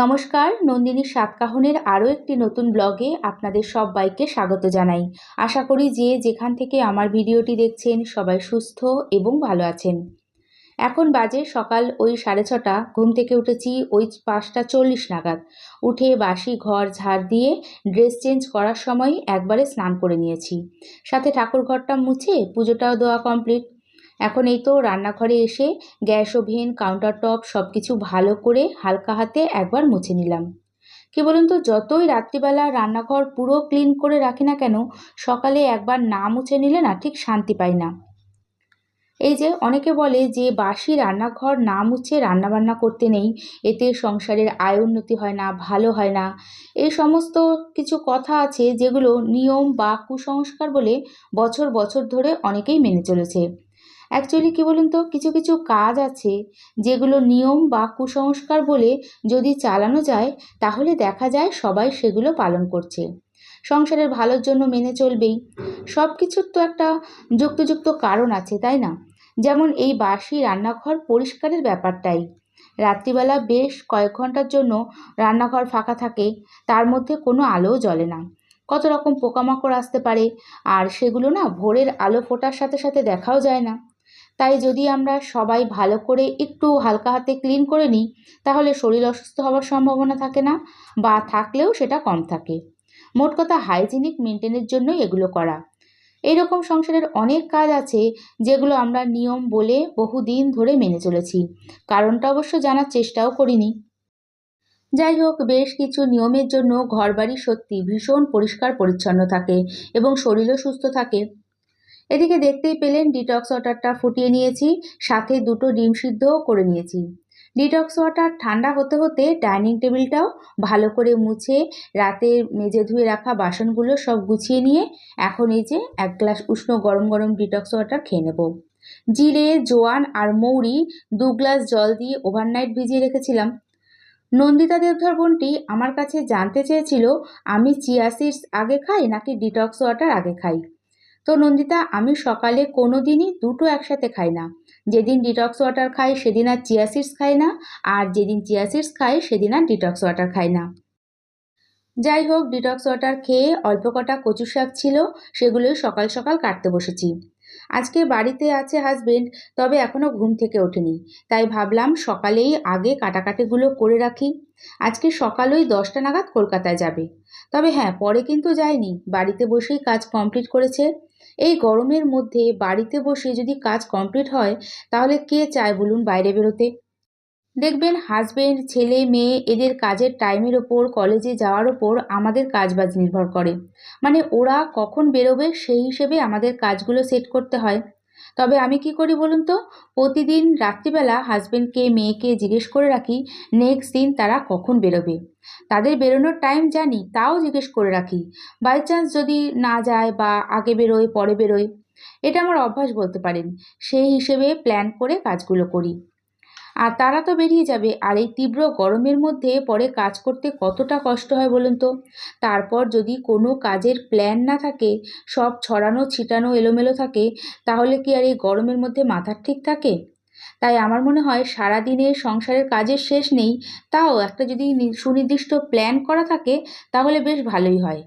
নমস্কার, নন্দিনী সাতকাহনের আরও একটি নতুন ব্লগে আপনাদের সবাইকে স্বাগত জানাই। আশা করি যে যেখান থেকে আমার ভিডিওটি দেখছেন সবাই সুস্থ এবং ভালো আছেন। এখন বাজে সকাল ওই সাড়ে ছটা, ঘুম থেকে উঠেছি ওই পাঁচটা চল্লিশ নাগাদ। উঠে বাসি ঘর ঝাড় দিয়ে ড্রেস চেঞ্জ করার সময় একবারে স্নান করে নিয়েছি। সাথে ঠাকুর ঘরটা মুছে পুজোটাও দেওয়া কমপ্লিট। এখন এই তো রান্নাঘরে এসে গ্যাস ওভেন কাউন্টার টপ সব কিছু ভালো করে হালকা হাতে একবার মুছে নিলাম। কি বলুন তো, যতই রাত্রিবেলা রান্নাঘর পুরো ক্লিন করে রাখি না কেন, সকালে একবার না মুছে নিলে না ঠিক শান্তি পাই না। এই যে অনেকে বলে যে বাসি রান্নাঘর না মুছে রান্নাবান্না করতে নেই, এতে সংসারের আয় উন্নতি হয় না, ভালো হয় না। এই সমস্ত কিছু কথা আছে যেগুলো নিয়ম বা কুসংস্কার বলে বছর বছর ধরে অনেকেই মেনে চলেছে। অ্যাকচুয়ালি কী বলুন তো, কিছু কিছু কাজ আছে যেগুলো নিয়ম বা কুসংস্কার বলে যদি চালানো যায়, তাহলে দেখা যায় সবাই সেগুলো পালন করছে। সংসারের ভালোর জন্য মেনে চলবেই। সব কিছুর তো একটা যুক্তযুক্ত কারণ আছে, তাই না? যেমন এই বাসি রান্নাঘর পরিষ্কারের ব্যাপারটাই। রাত্রিবেলা বেশ কয়েক ঘণ্টার জন্য রান্নাঘর ফাঁকা থাকে, তার মধ্যে কোনো আলোও জ্বলে না। কত রকম পোকামাকড় আসতে পারে, আর সেগুলো না ভোরের আলো ফোটার সাথে সাথে দেখাও যায় না। তাই যদি আমরা সবাই ভালো করে একটু হালকা হাতে ক্লিন করে নিই, তাহলে শরীর অসুস্থ হওয়ার সম্ভাবনা থাকে না বা থাকলেও সেটা কম থাকে। মোট কথা হাইজিনিক মেনটেনের জন্যই এগুলো করা। এইরকম সংসারের অনেক কাজ আছে যেগুলো আমরা নিয়ম বলে বহুদিন ধরে মেনে চলেছি। কারণটা অবশ্য জানার চেষ্টাও করিনি। যাই হোক, বেশ কিছু নিয়মের জন্য ঘরবাড়ি সত্যি ভীষণ পরিষ্কার পরিচ্ছন্ন থাকে এবং শরীরও সুস্থ থাকে। এদিকে দেখতেই পেলেন ডিটক্স ওয়াটারটা ফুটিয়ে নিয়েছি, সাথে দুটো ডিম সিদ্ধও করে নিয়েছি। ডিটক্স ওয়াটার ঠান্ডা হতে হতে ডাইনিং টেবিলটাও ভালো করে মুছে, রাতে মেজে ধুয়ে রাখা বাসনগুলো সব গুছিয়ে নিয়ে এখন এই যে এক গ্লাস উষ্ণ গরম গরম ডিটক্স ওয়াটার খেয়ে নেব। জিরে, জোয়ান আর মৌরি দু গ্লাস জল দিয়ে ওভারনাইট ভিজিয়ে রেখেছিলাম। নন্দিতা দেবধর বোনটি আমার কাছে জানতে চেয়েছিল, আমি চিয়া সিডস আগে খাই নাকি ডিটক্স ওয়াটার আগে খাই। তো নন্দিতা, আমি সকালে কোনো দিনই দুটো একসাথে খাই না। যেদিন ডিটক্স ওয়াটার খাই, সেদিন আর চিয়া সিডস খাই না, আর যেদিন চিয়া সিডস খাই, সেদিন আর ডিটক্স ওয়াটার খাই না। যাই হোক ডিটক্স ওয়াটার খেয়ে অল্প কটা কচু শাক ছিল, সেগুলোই সকাল সকাল কাটতে বসেছি। আজকে বাড়িতে আছে হাজবেন্ড তবে এখনও ঘুম থেকে ওঠেনি। তাই ভাবলাম সকালেই আগে কাটাকাটিগুলো করে রাখি। আজকে সকালই দশটা নাগাদ কলকাতায় যাবে। তবে হ্যাঁ পরে কিন্তু যায়নি বাড়িতে বসেই কাজ কমপ্লিট করেছে। এই গরমের মধ্যে বাড়িতে বসে যদি কাজ কমপ্লিট হয়, তাহলে কে চায় বলুন বাইরে বেরোতে? দেখবেন হাজব্যান্ড ছেলে, মেয়ে এদের কাজের টাইমের ওপর কলেজে যাওয়ার ওপর আমাদের কাজবাজ নির্ভর করে। মানে ওরা কখন বেরোবে সেই হিসেবে আমাদের কাজগুলো সেট করতে হয়। তবে আমি কি করি বলুন তো? প্রতিদিন রাত্রিবেলা হাজব্যান্ডকে মেয়েকে জিজ্ঞেস করে রাখি নেক্সট দিন তারা কখন বেরোবে? তাদের বেরোনোর টাইম জানি, তাও জিজ্ঞেস করে রাখি। বাই চান্স যদি না যায় বা আগে বেরোয় পরে বেরোয় এটা আমার অভ্যাস বলতে পারেন। সেই হিসেবে প্ল্যান করে কাজগুলো করি। আর তারা তো বেরিয়ে যাবে। আর এই তীব্র গরমের মধ্যে পরে কাজ করতে কতটা কষ্ট হয় বলুন তো? তারপর যদি কোনো কাজের প্ল্যান না থাকে, সব ছড়ানো ছিটানো এলোমেলো থাকে, তাহলে কি আর এই গরমের মধ্যে মাথার ঠিক থাকে? তাই আমার মনে হয় সারাদিনে সংসারের কাজের শেষ নেই। তাও একটা যদি সুনির্দিষ্ট প্ল্যান করা থাকে, তাহলে বেশ ভালোই হয়।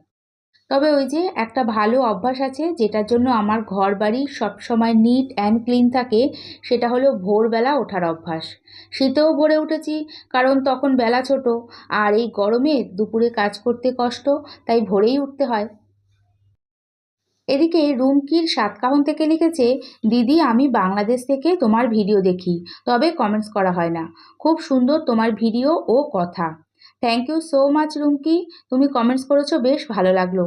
তবে ওই যে একটা ভালো অভ্যাস আছে যেটার জন্য আমার ঘর বাড়ি সবসময় নিট অ্যান্ড ক্লিন থাকে, সেটা হলো ভোরবেলা ওঠার অভ্যাস। শীতেও ভোরে উঠেছি, কারণ তখন বেলা ছোট, আর এই গরমে দুপুরে কাজ করতে কষ্ট, তাই ভোরেই উঠতে হয়। এদিকে রুমকির সাতকাহন থেকে লিখেছে, দিদি, আমি বাংলাদেশ থেকে তোমার ভিডিও দেখি, তবে কমেন্টস করা হয় না। খুব সুন্দর তোমার ভিডিও ও কথা। Thank you so much Rumki তুমি কমেন্টস করেছ, বেশ ভালো লাগল।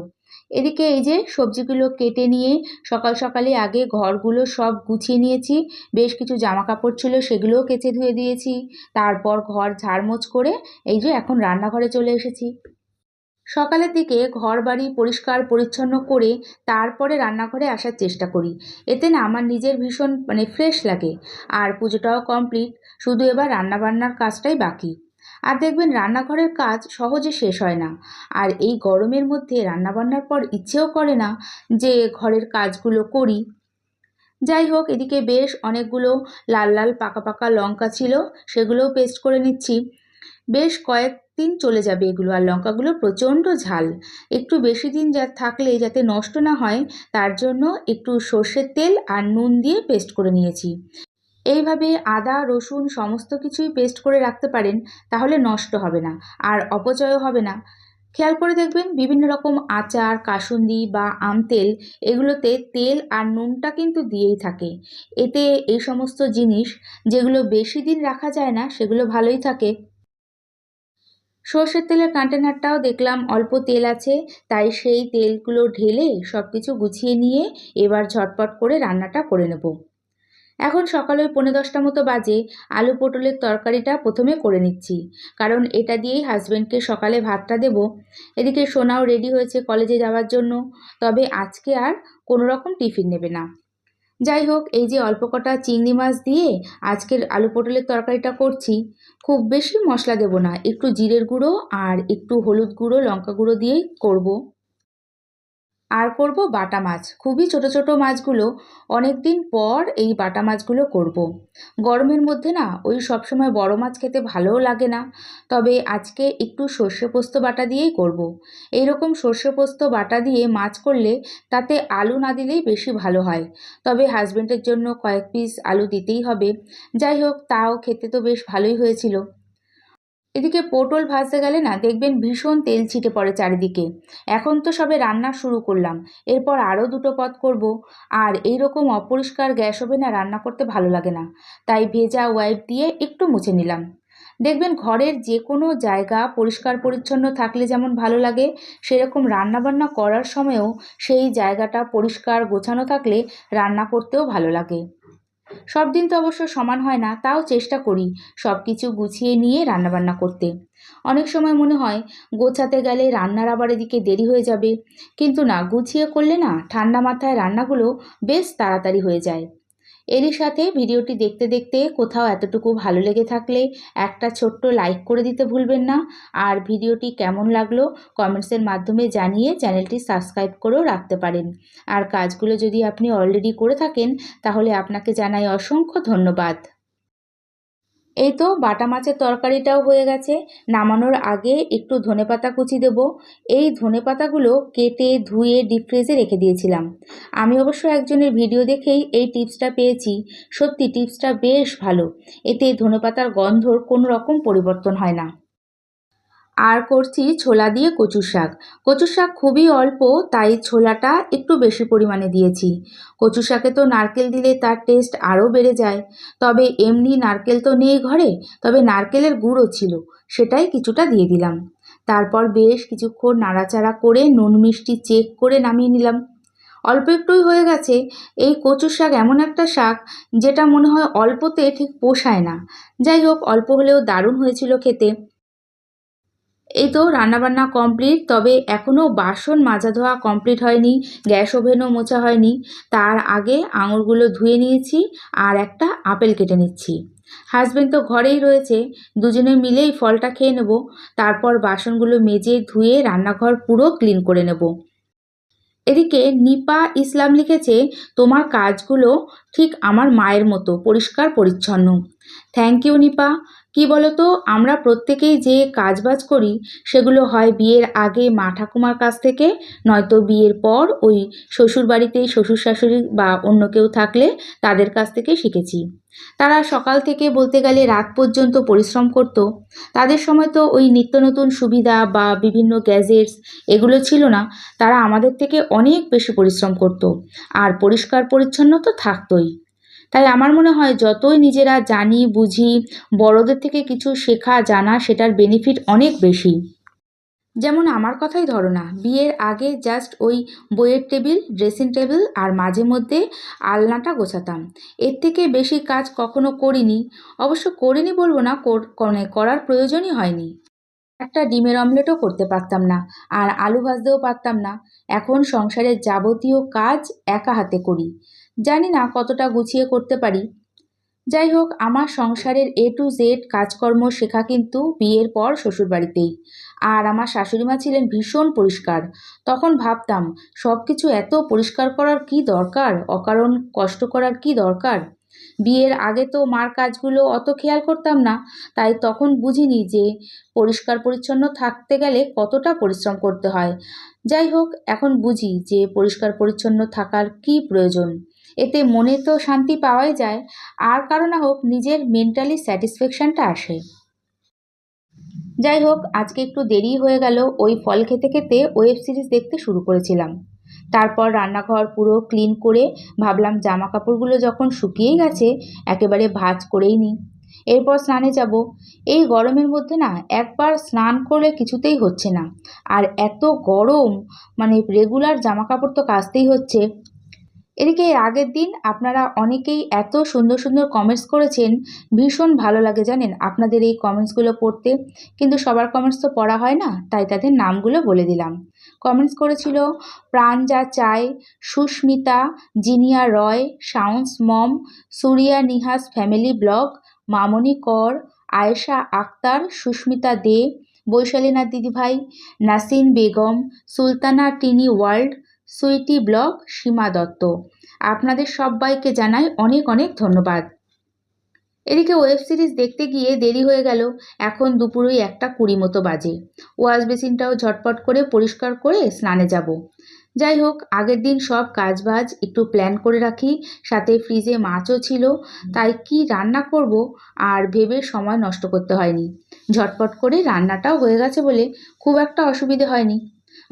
এদিকে এই যে সবজিগুলো কেটে নিয়ে সকাল সকালে আগে ঘরগুলো সব গুছিয়ে নিয়েছি, বেশ কিছু জামা কাপড় ছিল সেগুলোও কেচে ধুয়ে দিয়েছি। তারপর ঘর ঝাড়মোছ করে এই যে এখন রান্নাঘরে চলে এসেছি। সকালের দিকে ঘর বাড়ি পরিষ্কার পরিচ্ছন্ন করে তারপরে রান্নাঘরে আসার চেষ্টা করি। এতে না আমার নিজের ভীষণ মানে ফ্রেশ লাগে। আর পুজোটাও কমপ্লিট শুধু এবার রান্নাবান্নার কাজটাই বাকি। আর দেখবেন রান্নাঘরের কাজ সহজে শেষ হয় না। আর এই গরমের মধ্যে রান্নাবান্নার পর ইচ্ছেও করে না যে ঘরের কাজগুলো করি। যাই হোক, এদিকে বেশ অনেকগুলো লাল লাল পাকা পাকা লঙ্কা ছিল, সেগুলোও পেস্ট করে নিচ্ছি। বেশ কয়েকদিন চলে যাবে এগুলো, আর লঙ্কাগুলো প্রচণ্ড ঝাল। একটু বেশি দিন যা থাকলে যাতে নষ্ট না হয়, তার জন্য একটু সর্ষের তেল আর নুন দিয়ে পেস্ট করে নিয়েছি। এইভাবে আদা, রসুন সমস্ত কিছুই পেস্ট করে রাখতে পারেন, তাহলে নষ্ট হবে না আর অপচয়ও হবে না। খেয়াল করে দেখবেন বিভিন্ন রকম আচার, কাসুন্দি বা আম তেল, এগুলোতে তেল আর নুনটা কিন্তু দিয়েই থাকে। এতে এই সমস্ত জিনিস যেগুলো বেশি দিন রাখা যায় না, সেগুলো ভালোই থাকে। সর্ষের তেলের কন্টেনারটাও দেখলাম অল্প তেল আছে, তাই সেই তেলগুলো ঢেলে সব কিছু গুছিয়ে নিয়ে এবার ঝটপট করে রান্নাটা করে নেব। এখন সকালে ওই পৌনে দশটা মতো বাজে, আলু পটলের তরকারিটা প্রথমে করে নিচ্ছি। কারণ এটা দিয়েই হাজব্যান্ডকে সকালে ভাতটা দেব। এদিকে সোনাও রেডি হয়েছে কলেজে যাওয়ার জন্য। তবে আজকে আর কোনো রকম টিফিন নেবে না। যাই হোক, এই যে অল্প কটা চিংড়ি মাছ দিয়ে আজকের আলু পটলের তরকারিটা করছি, খুব বেশি মশলা দেব না। একটু জিরের গুঁড়ো আর একটু হলুদ গুঁড়ো, লঙ্কা গুঁড়ো দিয়েই করব। আর করব বাটা মাছ। খুবই ছোট ছোট মাছগুলো অনেক দিন পর এই বাটা মাছগুলো করব। গরমের মধ্যে না, ওই সবসময় বড় মাছ খেতে ভালোও লাগে না। তবে আজকে একটু সর্ষে পোস্ত বাটা দিয়েই করব। এই রকম সর্ষে পোস্ত বাটা দিয়ে মাছ করলে তাতে আলু না দিলেই বেশি ভালো হয়। তবে হাজব্যান্ডের জন্য কয়েক পিস আলু দিতেই হবে। যাই হোক, তাও খেতে তো বেশ ভালোই হয়েছিল। এদিকে পটল ভাজতে গেলে না দেখবেন ভীষণ তেল ছিটে পড়ে চারিদিকে। এখন তো সবে রান্না শুরু করলাম। এরপর আরও দুটো পদ করব। আর এই রকম অপরিষ্কার গ্যাস ওভেনে রান্না করতে ভালো লাগে না। তাই ভেজা ওয়াইপ দিয়ে একটু মুছে নিলাম। দেখবেন ঘরের যে কোনো জায়গা পরিষ্কার পরিচ্ছন্ন থাকলে যেমন ভালো লাগে, সেরকম রান্নাবান্না করার সময়ও সেই জায়গাটা পরিষ্কার গোছানো থাকলে রান্না করতেও ভালো লাগে। সব দিন তো অবশ্য সমান হয় না, তাও চেষ্টা করি সব কিছু গুছিয়ে নিয়ে রান্নাবান্না করতে। অনেক সময় মনে হয় গোছাতে গেলে রান্নার আবার এদিকে দেরি হয়ে যাবে, কিন্তু না, গুছিয়ে করলে না ঠান্ডা মাথায় রান্নাগুলো বেশ তাড়াতাড়ি হয়ে যায়। এরই সাথে ভিডিওটি দেখতে দেখতে কোথাও এতটুকু ভালো লেগে থাকলে একটা ছোট্ট লাইক করে দিতে ভুলবেন না। আর ভিডিওটি কেমন লাগল কমেন্টসের মাধ্যমে জানিয়ে চ্যানেলটি সাবস্ক্রাইব করেও রাখতে পারেন। আর কাজগুলো যদি আপনি অলরেডি করে থাকেন, তাহলে আপনাকে জানাই অসংখ্য ধন্যবাদ। এই তো বাটা মাছের তরকারিটাও হয়ে গেছে। নামানোর আগে একটু ধনে পাতা কুচি দেব। এই ধনে পাতাগুলো কেটে ধুয়ে ডিপ ফ্রিজে রেখে দিয়েছিলাম। আমি অবশ্য একজনের ভিডিও দেখেই এই টিপসটা পেয়েছি। সত্যি টিপসটা বেশ ভালো। এতে ধনে পাতার গন্ধর কোনো রকম পরিবর্তন হয় না। আর করছি ছোলা দিয়ে কচু শাক। কচু শাক খুবই অল্প, তাই ছোলাটা একটু বেশি পরিমাণে দিয়েছি। কচু শাকে তো নারকেল দিলে তার টেস্ট আরও বেড়ে যায়। তবে এমনি নারকেল তো নেই ঘরে, তবে নারকেলের গুঁড়ো ছিল, সেটাই কিছুটা দিয়ে দিলাম। তারপর বেশ কিছুক্ষণ নাড়াচাড়া করে নুন মিষ্টি চেক করে নামিয়ে নিলাম। অল্প একটুই হয়ে গেছে, এই কচু শাক এমন একটা শাক যেটা মনে হয় অল্পতে ঠিক পোষায় না। যাই হোক, অল্প হলেও দারুণ হয়েছিল খেতে। এই তো রান্নাবান্না কমপ্লিট তবে এখনও বাসন মাজা ধোয়া কমপ্লিট হয়নি, গ্যাস ওভেনও মোছা হয়নি। তার আগে আঙুরগুলো ধুয়ে নিয়েছি আর একটা আপেল কেটে নিচ্ছি। হাজব্যান্ড তো ঘরেই রয়েছে, দুজনে মিলেই ফলটা খেয়ে নেব। তারপর বাসনগুলো মেজে ধুয়ে রান্নাঘর পুরো ক্লিন করে নেব। এদিকে নিপা ইসলাম লিখেছে, তোমার কাজগুলো ঠিক আমার মায়ের মতো, পরিষ্কার পরিচ্ছন্ন। Thank you Nipa. কি বলতো? আমরা প্রত্যেকেই যে কাজবাজ করি, সেগুলো হয় বিয়ের আগে মা ঠাকুমার কাছ থেকে, নয়তো বিয়ের পর ওই শ্বশুর বাড়িতে শ্বশুর শাশুড়ি বা অন্য কেউ থাকলে তাদের কাছ থেকে শিখেছি। তারা সকাল থেকে বলতে গেলে রাত পর্যন্ত পরিশ্রম করত। তাদের সময় তো ওই নিত্য নতুন সুবিধা বা বিভিন্ন গ্যাজেটস এগুলো ছিল না। তারা আমাদের থেকে অনেক বেশি পরিশ্রম করত। আর পরিষ্কার পরিচ্ছন্ন তো থাকতোই। তাই আমার মনে হয় যতই নিজেরা জানি, বুঝি, বড়দের থেকে কিছু শেখা, জানা, সেটার বেনিফিট অনেক বেশি। যেমন আমার কথাই ধরো না, বিয়ের আগে জাস্ট ওই বইয়ের টেবিল ড্রেসিং টেবিল আর মাঝে মধ্যে আলনাটা গোছাতাম। এর থেকে বেশি কাজ কখনো করিনি। অবশ্য করিনি বলব না মানে করার প্রয়োজনই হয়নি। একটা ডিমের অমলেটও করতে পারতাম না আর আলু ভাজতেও পারতাম না। এখন সংসারের যাবতীয় কাজ একা হাতে করি। জানি না কতটা গুছিয়ে করতে পারি। যাই হোক, আমার সংসারের এ টু জেড কাজকর্ম শেখা কিন্তু বিয়ের পর শ্বশুরবাড়িতেই। আর আমার শাশুড়িমা ছিলেন ভীষণ পরিষ্কার। তখন ভাবতাম সব কিছু এত পরিষ্কার করার কি দরকার? অকারণ কষ্ট করার কি দরকার? বিয়ের আগে তো মার কাজগুলো অত খেয়াল করতাম না। তাই তখন বুঝিনি যে, পরিষ্কার পরিচ্ছন্ন থাকতে গেলে কতটা পরিশ্রম করতে হয়। যাই হোক, এখন বুঝি যে, পরিষ্কার পরিচ্ছন্ন থাকার কী প্রয়োজন। এতে মনে তো শান্তি পাওয়াই যায়, আর কারও না হোক নিজের মেন্টালি স্যাটিসফ্যাকশানটা আসে। যাই হোক আজকে একটু দেরি হয়ে গেল, ওই ফল খেতে খেতে ওয়েব সিরিজ দেখতে শুরু করেছিলাম। তারপর রান্নাঘর পুরো ক্লিন করে ভাবলাম জামা কাপড়গুলো যখন শুকিয়েই গেছে, একেবারে ভাজ করেই নিই। এরপর স্নানে যাব। এই গরমের মধ্যে না, একবার স্নান করলে কিছুতেই হচ্ছে না। আর এত গরম মানে রেগুলার জামা কাপড় তো কাচতেই হচ্ছে। এদিকে এর আগের দিন আপনারা অনেকেই এত সুন্দর সুন্দর কমেন্টস করেছেন, ভীষণ ভালো লাগে জানেন আপনাদের এই কমেন্টসগুলো পড়তে। কিন্তু সবার কমেন্টস তো পড়া হয় না, তাই তাদের নামগুলো বলে দিলাম। কমেন্টস করেছিল, প্রাণ যা চায়, সুস্মিতা, জিনিয়া রয়, সাউন্স মম, সুরিয়া নিহাস ফ্যামিলি ব্লগ মামনি কর, আয়েশা আক্তার, সুস্মিতা দে বৈশালীনাথ দিদিভাই, Nasin Begum, Sultana Tini world sweety blog Sima Dutta. আপনাদের সবাইকে জানাই অনেক অনেক ধন্যবাদ। এদিকে ওয়েব সিরিজ দেখতে গিয়ে দেরি হয়ে গেল। এখন দুপুরই একটা কুড়ি মতো বাজে। ওয়াশ বেসিনটাও ঝটপট করে পরিষ্কার করে স্নানে যাব। যাই হোক, আগের দিন সব কাজ বাজ একটু প্ল্যান করে রাখি। সাথে ফ্রিজে মাছও ছিল। তাই কি রান্না করব আর ভেবে সময় নষ্ট করতে হয়নি। ঝটপট করে রান্নাটাও হয়ে গেছে বলে খুব একটা অসুবিধে হয়নি।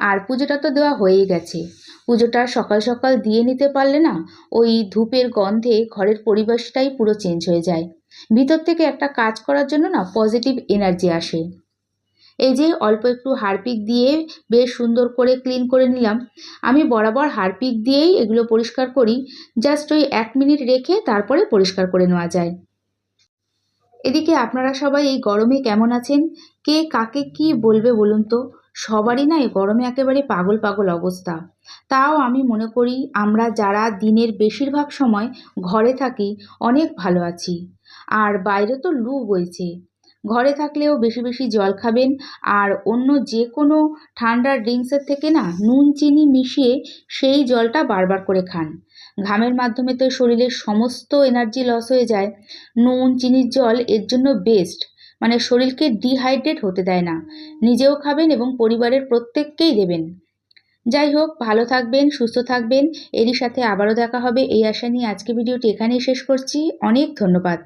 আর পুজোটা তো দেওয়া হয়েই গেছে। পুজোটা সকাল সকাল দিয়ে নিতে পারলে না, ওই ধূপের গন্ধে ঘরের পরিবেশটাই পুরো চেঞ্জ হয়ে যায়। ভিতর থেকে একটা কাজ করার জন্য না পজিটিভ এনার্জি আসে। এই যে অল্প একটু হারপিক দিয়ে বেশ সুন্দর করে ক্লিন করে নিলাম। আমি বরাবর হারপিক দিয়েই এগুলো পরিষ্কার করি জাস্ট ওই এক মিনিট রেখে তারপরে পরিষ্কার করে নেওয়া যায়। এদিকে আপনারা সবাই এই গরমে কেমন আছেন? কে কাকে কি বলবে বলুন তো? সবারই না এই গরমে একেবারে পাগল পাগল অবস্থা। তাও আমি মনে করি, আমরা যারা দিনের বেশিরভাগ সময় ঘরে থাকি, অনেক ভালো আছি। আর বাইরে তো লু বইছে। ঘরে থাকলেও বেশি বেশি জল খাবেন, আর অন্য যে কোনো ঠান্ডা ড্রিঙ্কসের থেকে না নুন, চিনি মিশিয়ে সেই জলটা বারবার করে খান। ঘামের মাধ্যমে তো শরীরের সমস্ত এনার্জি লস হয়ে যায়। নুন, চিনির জল এর জন্য বেস্ট। মানে শরীরকে ডিহাইড্রেট হতে দেয় না। নিজেও খাবেন এবং পরিবারের প্রত্যেককেই দেবেন। যাই হোক, ভালো থাকবেন, সুস্থ থাকবেন। এরই সাথে আবারও দেখা হবে। এই আশা নিয়ে আজকে ভিডিওটি এখানেই শেষ করছি। অনেক ধন্যবাদ।